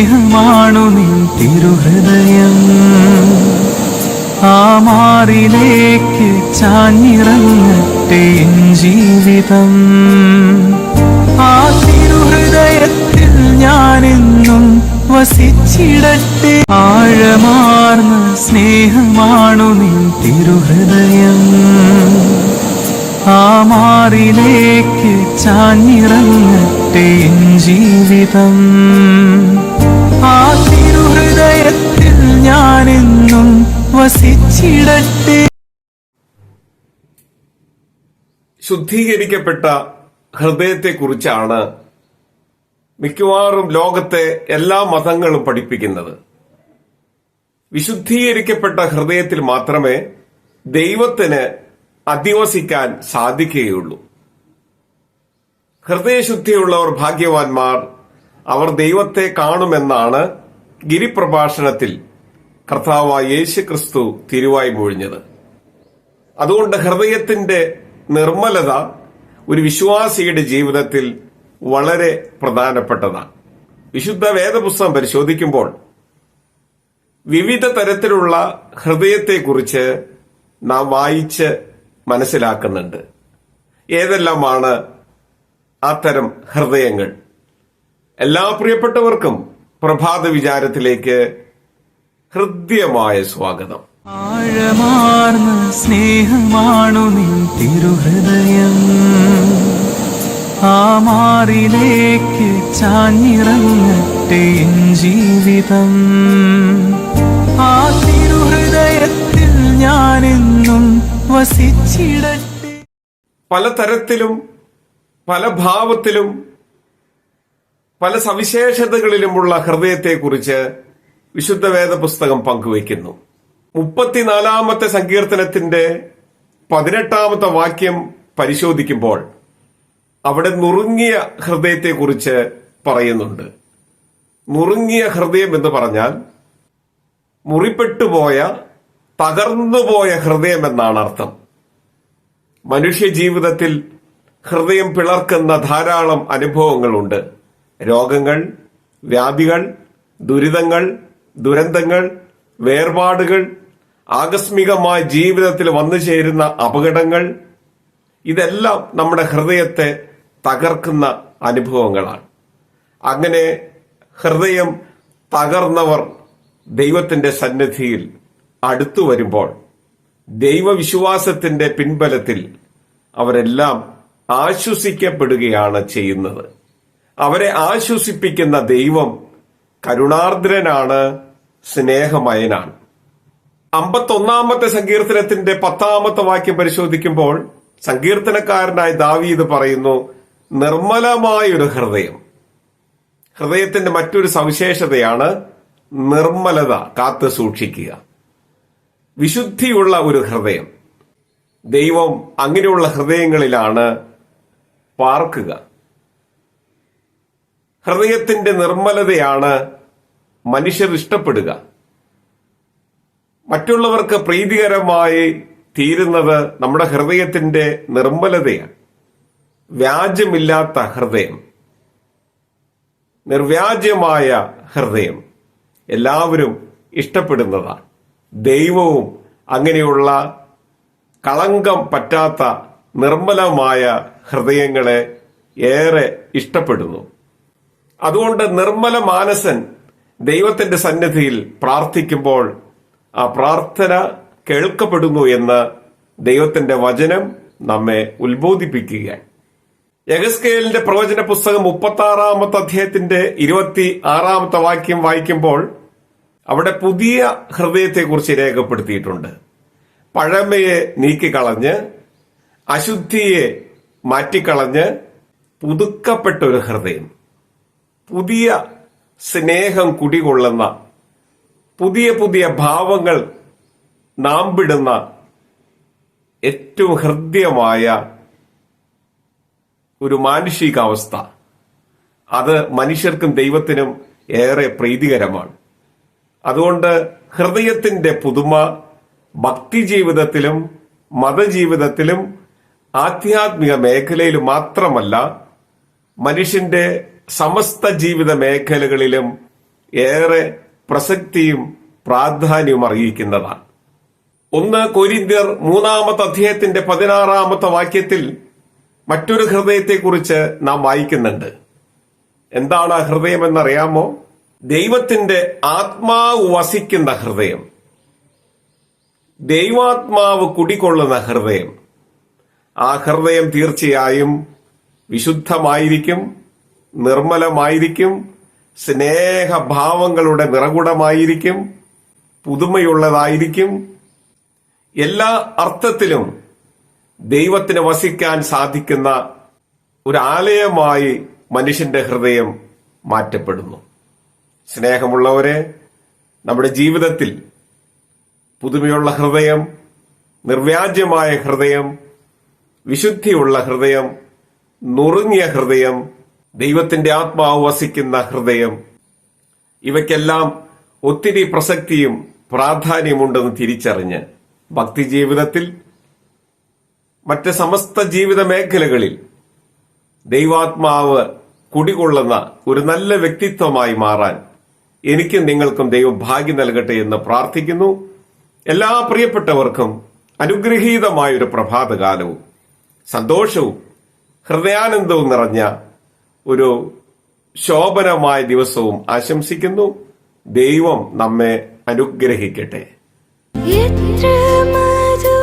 സ്നേഹമാണു നിൻ തിരുഹൃദയം. ആ മാറിലേക്ക് ചാഞ്ഞിറങ്ങട്ടെ ജീവിതം. ആ തിരുഹൃദയത്തിൽ ഞാനെന്നും വസിച്ചിടട്ടെ. ആഴമാർന്ന സ്നേഹമാണു നിൻ തിരുഹൃദയം. ആ മാറിലേക്ക് ചാഞ്ഞിറങ്ങട്ടെ ജീവിതം. ആ തിരുഹൃദയത്തിൽ ഞാനെന്നും വസിച്ചിടട്ടെ. ശുദ്ധീകരിക്കപ്പെട്ട ഹൃദയത്തെക്കുറിച്ചാണ് മിക്കവാറും ലോകത്തെ എല്ലാ മതങ്ങളും പഠിപ്പിക്കുന്നത്. വിശുദ്ധീകരിക്കപ്പെട്ട ഹൃദയത്തിൽ മാത്രമേ ദൈവത്തിന് അധിവസിക്കാൻ സാധിക്കുകയുള്ളൂ. ഹൃദയശുദ്ധിയുള്ളവർ ഭാഗ്യവാന്മാർ അവർ ദൈവത്തെ കാണുമെന്നാണ് ഗിരിപ്രഭാഷണത്തിൽ കർത്താവായ യേശു ക്രിസ്തു തിരുവായി മൊഴിഞ്ഞത്. അതുകൊണ്ട് ഹൃദയത്തിന്റെ നിർമ്മലത ഒരു വിശ്വാസിയുടെ ജീവിതത്തിൽ വളരെ പ്രധാനപ്പെട്ടതാണ്. വിശുദ്ധ വേദപുസ്തകം പരിശോധിക്കുമ്പോൾ വിവിധ തരത്തിലുള്ള ഹൃദയത്തെക്കുറിച്ച് നാം വായിച്ച് മനസ്സിലാക്കുന്നുണ്ട്. ഏതെല്ലാമാണ് അത്തരം ഹൃദയങ്ങൾ? എല്ലാ പ്രിയപ്പെട്ടവർക്കും പ്രഭാത വിചാരത്തിലേക്ക് ഹൃദ്യമായ സ്വാഗതം. ആഴമാർന്ന സ്നേഹമാണു നിൻ തിരുഹൃദയം. ആ മാറിലേക്ക് ചാഞ്ഞിറങ്ങട്ടെ ജീവിതം. ആ തിരുഹൃദയത്തിൽ ഞാനെന്നും വസിച്ചിടട്ടെ. പലതരത്തിലും പല ഭാവത്തിലും പല സവിശേഷതകളിലുമുള്ള ഹൃദയത്തെക്കുറിച്ച് വിശുദ്ധ വേദ പുസ്തകം പങ്കുവയ്ക്കുന്നു. മുപ്പത്തിനാലാമത്തെ സങ്കീർത്തനത്തിന്റെ പതിനെട്ടാമത്തെ വാക്യം പരിശോധിക്കുമ്പോൾ അവിടെ നുറുങ്ങിയ ഹൃദയത്തെക്കുറിച്ച് പറയുന്നുണ്ട്. നുറുങ്ങിയ ഹൃദയം എന്ന് പറഞ്ഞാൽ മുറിപ്പെട്ടുപോയ തകർന്നുപോയ ഹൃദയം എന്നാണ് അർത്ഥം. മനുഷ്യ ജീവിതത്തിൽ ഹൃദയം പിളർക്കുന്ന ധാരാളം അനുഭവങ്ങളുണ്ട്. രോഗങ്ങൾ വ്യാധികൾ ദുരിതങ്ങൾ ദുരന്തങ്ങൾ വേർപാടുകൾ ആകസ്മികമായ ജീവിതത്തിൽ വന്നു ചേരുന്ന അപകടങ്ങൾ ഇതെല്ലാം നമ്മുടെ ഹൃദയത്തെ തകർക്കുന്ന അനുഭവങ്ങളാണ്. അങ്ങനെ ഹൃദയം തകർന്നവർ ദൈവത്തിന്റെ സന്നിധിയിൽ അടുത്തു വരുമ്പോൾ ദൈവവിശ്വാസത്തിന്റെ പിൻബലത്തിൽ അവരെല്ലാം ആശ്വസിക്കപ്പെടുകയാണ് ചെയ്യുന്നത്. അവരെ ആശ്വസിപ്പിക്കുന്ന ദൈവം കരുണാർദ്രനാണ് സ്നേഹമയനാണ്. അമ്പത്തൊന്നാമത്തെ സങ്കീർത്തനത്തിന്റെ പത്താമത്തെ വാക്യം പരിശോധിക്കുമ്പോൾ സങ്കീർത്തനക്കാരനായ ദാവീദ് പറയുന്നു നിർമ്മലമായൊരു ഹൃദയം. ഹൃദയത്തിന്റെ മറ്റൊരു സവിശേഷതയാണ് നിർമ്മലത കാത്തു സൂക്ഷിക്കുക. വിശുദ്ധിയുള്ള ഒരു ഹൃദയം. ദൈവം അങ്ങനെയുള്ള ഹൃദയങ്ങളിലാണ് പാർക്കുക. ഹൃദയത്തിന്റെ നിർമ്മലതയാണ് മനുഷ്യർ ഇഷ്ടപ്പെടുക. മറ്റുള്ളവർക്ക് പ്രീതികരമായി തീരുന്നത് നമ്മുടെ ഹൃദയത്തിന്റെ നിർമ്മലതയാണ്. വ്യാജമില്ലാത്ത ഹൃദയം. നിർവ്യാജമായ ഹൃദയം എല്ലാവരും ഇഷ്ടപ്പെടുന്നതാണ്. ദൈവവും അങ്ങനെയുള്ള കളങ്കം പറ്റാത്ത നിർമ്മലമായ ഹൃദയങ്ങളെ ഏറെ ഇഷ്ടപ്പെടുന്നു. അതുകൊണ്ട് നിർമ്മല മാനസൻ ദൈവത്തിന്റെ സന്നിധിയിൽ പ്രാർത്ഥിക്കുമ്പോൾ ആ പ്രാർത്ഥന കേൾക്കപ്പെടുന്നു എന്ന് ദൈവത്തിന്റെ വചനം നമ്മെ ഉത്ബോധിപ്പിക്കുകയാണ് യഗസ്കേലിന്റെ പ്രവചന പുസ്തകം മുപ്പത്തി ആറാമത്തെ അധ്യായത്തിന്റെ ഇരുപത്തി ആറാമത്തെ വാക്യം വായിക്കുമ്പോൾ അവിടെ പുതിയ ഹൃദയത്തെക്കുറിച്ച് രേഖപ്പെടുത്തിയിട്ടുണ്ട്. പഴമയെ നീക്കിക്കളഞ്ഞ് അശുദ്ധിയെ മാറ്റിക്കളഞ്ഞ് പുതുക്കപ്പെട്ട ഒരു ഹൃദയം. പുതിയ സ്നേഹം കുടികൊള്ളുന്ന പുതിയ പുതിയ ഭാവങ്ങൾ നാം വിടുന്ന ഏറ്റവും ഹൃദ്യമായ ഒരു മാനുഷികാവസ്ഥ. അത് മനുഷ്യർക്കും ദൈവത്തിനും ഏറെ പ്രീതികരമാണ്. അതുകൊണ്ട് ഹൃദയത്തിന്റെ പുതുമ ഭക്തി ജീവിതത്തിലും മതജീവിതത്തിലും ആധ്യാത്മിക മേഖലയിലും മാത്രമല്ല മനുഷ്യന്റെ സമസ്ത ജീവിത മേഖലകളിലും ഏറെ പ്രസക്തിയും പ്രാധാന്യവും അറിയിക്കുന്നതാണ്. ഒന്ന് കൊരിന്ത്യർ മൂന്നാമത്തെ അധ്യായത്തിന്റെ പതിനാറാമത്തെ വാക്യത്തിൽ മറ്റൊരു ഹൃദയത്തെക്കുറിച്ച് നാം വായിക്കുന്നുണ്ട്. എന്താണ് ആ ഹൃദയം എന്നറിയാമോ? ദൈവത്തിന്റെ ആത്മാവ് വസിക്കുന്ന ഹൃദയം. ദൈവാത്മാവ് കുടികൊള്ളുന്ന ഹൃദയം. ആ ഹൃദയം തീർച്ചയായും വിശുദ്ധമായിരിക്കും. നിർമ്മലമായിരിക്കും സ്നേഹഭാവങ്ങളുടെ നിറകുടമായിരിക്കും പുതുമയുള്ളതായിരിക്കും. എല്ലാ അർത്ഥത്തിലും ദൈവത്തിന് വസിക്കാൻ സാധിക്കുന്ന ഒരു ആലയമായി മനുഷ്യന്റെ ഹൃദയം മാറ്റപ്പെടുന്നു. സ്നേഹമുള്ളവരെ നമ്മുടെ ജീവിതത്തിൽ പുതുമയുള്ള ഹൃദയം നിർവ്യാജ്യമായ ഹൃദയം വിശുദ്ധിയുള്ള ഹൃദയം നുറുങ്ങിയ ഹൃദയം ദൈവത്തിന്റെ ആത്മാവ് വസിക്കുന്ന ഹൃദയം. ഇവയ്ക്കെല്ലാം ഒത്തിരി പ്രസക്തിയും പ്രാധാന്യമുണ്ടെന്ന് തിരിച്ചറിഞ്ഞ് ഭക്തി ജീവിതത്തിൽ മറ്റ് സമസ്ത ജീവിത മേഖലകളിൽ ദൈവാത്മാവ് കുടികൊള്ളുന്ന ഒരു നല്ല വ്യക്തിത്വമായി മാറാൻ എനിക്കും നിങ്ങൾക്കും ദൈവം ഭാഗ്യം നൽകട്ടെ എന്ന് പ്രാർത്ഥിക്കുന്നു. എല്ലാ പ്രിയപ്പെട്ടവർക്കും അനുഗ്രഹീതമായ ഒരു പ്രഭാതകാലവും. സന്തോഷവും ഹൃദയാനന്ദവും നിറഞ്ഞ ഒരു ശോഭനമായ ദിവസവും ആശംസിക്കുന്നു. ദൈവം നമ്മെ അനുഗ്രഹിക്കട്ടെ. മധുരമവൻ